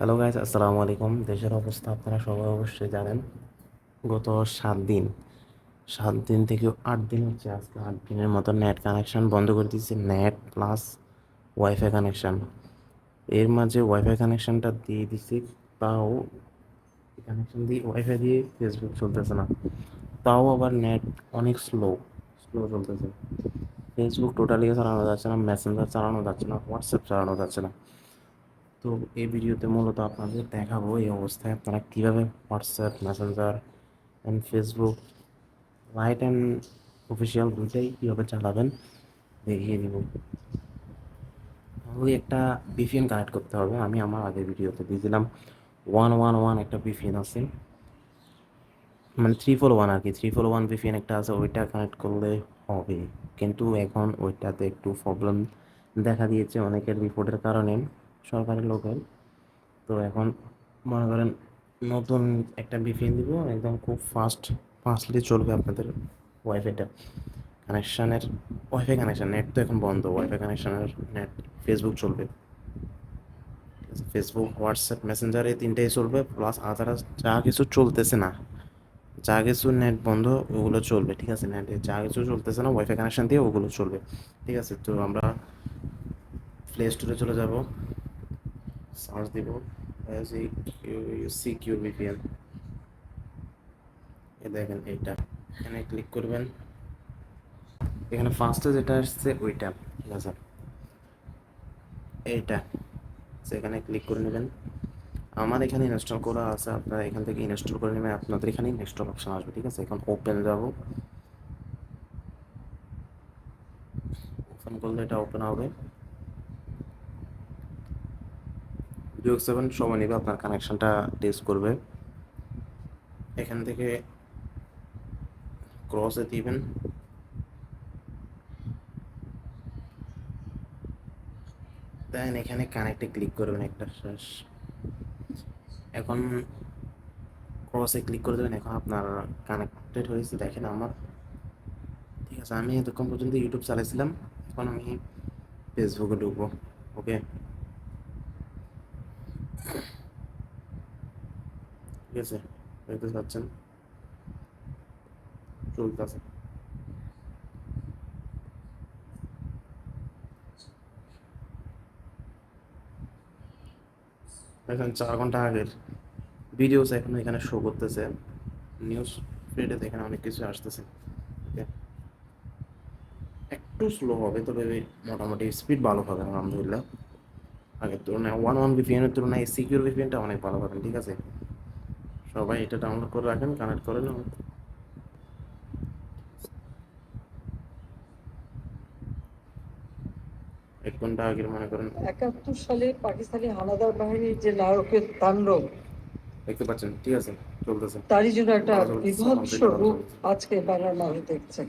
Hello guys আসসালামু আলাইকুম। দেশের অবস্থা আপনারা সবাই অবশ্যই জানেন। গত সাত দিন সাত দিন থেকে আট দিন হচ্ছে আজকে আট দিনের মতো নেট কানেকশন বন্ধ করে দিয়েছে। নেট প্লাস ওয়াইফাই কানেকশান এর মাঝে ওয়াইফাই কানেকশানটা দিয়ে দিছি তাও কানেকশান দিয়ে ওয়াইফাই দিয়ে ফেসবুক চলতেছে না। তাও আবার নেট অনেক স্লো স্লো চলতেছে। ফেসবুক টোটালি চালানো যাচ্ছে না মেসেঞ্জার চালানো যাচ্ছে না হোয়াটসঅ্যাপ চালানো যাচ্ছে না। তো এই ভিডিওতে মূলত আপনাদের দেখাবো এই অবস্থায় আপনারা কীভাবে WhatsApp Messenger and Facebook Lite and official দুইটাই কীভাবে চালাবেন দেখিয়ে দিব। ওই একটা বিপিএন কানেক্ট করতে হবে। আমি আমার আগের ভিডিওতে দিয়েছিলাম ওয়ান ওয়ান ওয়ান একটা বিপিএন আছে। মানে থ্রি ফোর ওয়ান আর কি থ্রি ফোর ওয়ান বিপিএন একটা আছে, ওইটা কানেক্ট করলে হবে। কিন্তু এখন ওইটাতে একটু প্রবলেম দেখা দিয়েছে অনেকের রিপোর্টের কারণে। সরকারি লোকের তো এখন মনে করেন নতুন একটা বিপিএন দিব, একদম খুব ফাস্ট ফাস্টলি চলবে আপনাদের ওয়াইফাইটা কানেকশানের ওয়াইফাই কানেকশান নেট তো এখন বন্ধ ওয়াইফাই কানেকশানের নেট ফেসবুক চলবে। ফেসবুক হোয়াটসঅ্যাপ মেসেঞ্জার এই তিনটেই চলবে প্লাস আদার্স যা কিছু চলতেছে না, যা কিছু নেট বন্ধ, ওগুলো চলবে, ঠিক আছে? নেটে যা কিছু চলতেছে না ওয়াইফাই কানেকশান দিয়ে ওগুলো চলবে। ঠিক আছে, তো আমরা প্লে স্টোরে চলে যাব। সার্চ দিব সিকিউর ভিপিএন এ দেখেন এইটা। এখানে ক্লিক করবেন। এখানে ফার্স্টে যেটা আসছে, ওইটা। ঠিক আছে? এইটা। সেখানে ক্লিক করে নেবেন। আমার এখানে ইনস্টল করা আছে, আপনারা এখান থেকে ইনস্টল করে নেবেন। আপনাদের এখানে ইনস্টল অপশন আসবে, ঠিক আছে? এখন ওপেন যাব। ওপেন করলে এটা ওপেন হবে। জিও সেভেন সময় নেবে, আপনার কানেকশনটা টেস্ট করবে। এখান থেকে ক্রসে দিবেন। দেন এখানে কানেক্টে ক্লিক করবেন একটা শেষ এখন ক্রসে ক্লিক করে দেবেন, এখন আপনার কানেক্টেড হয়েছে, দেখেন আমার। ঠিক আছে, আমি এতক্ষণ পর্যন্ত ইউটিউব চালাইছিলাম, এখন আমি ফেসবুকে ঢুকবো ওকে ঠিক আছে, দেখতে পাচ্ছেন চলতেছে। দেখেন, চার ঘণ্টা আগের ভিডিওস এখন এখানে শো করতেছে। নিউজ ফিডে দেখেন অনেক কিছু আসতেছে। একটু স্লো হবে, তবে মোটামুটি স্পিড ভালো পাবেন আলহামদুলিল্লাহ। আগের তুলনায় ওয়ান ওয়ান ভিপিএনের তুলনায় সিকিউর ভিপিএনটা অনেক ভালো পাবেন ঠিক আছে? সবাই এটা ডাউনলোড করে রাখেন কানেক্ট করে নেন। এক ঘণ্টা আগের মনে করেন। একাত্তর সালে পাকিস্তানি হানাদার বাহিনীর যে নায়কের তাণ্ডব। দেখতে পাচ্ছেন ঠিক আছে চলতেছে। তারই জন্য একটা বিভৎস রূপ আজকে বাংলার মাঝে দেখছেন।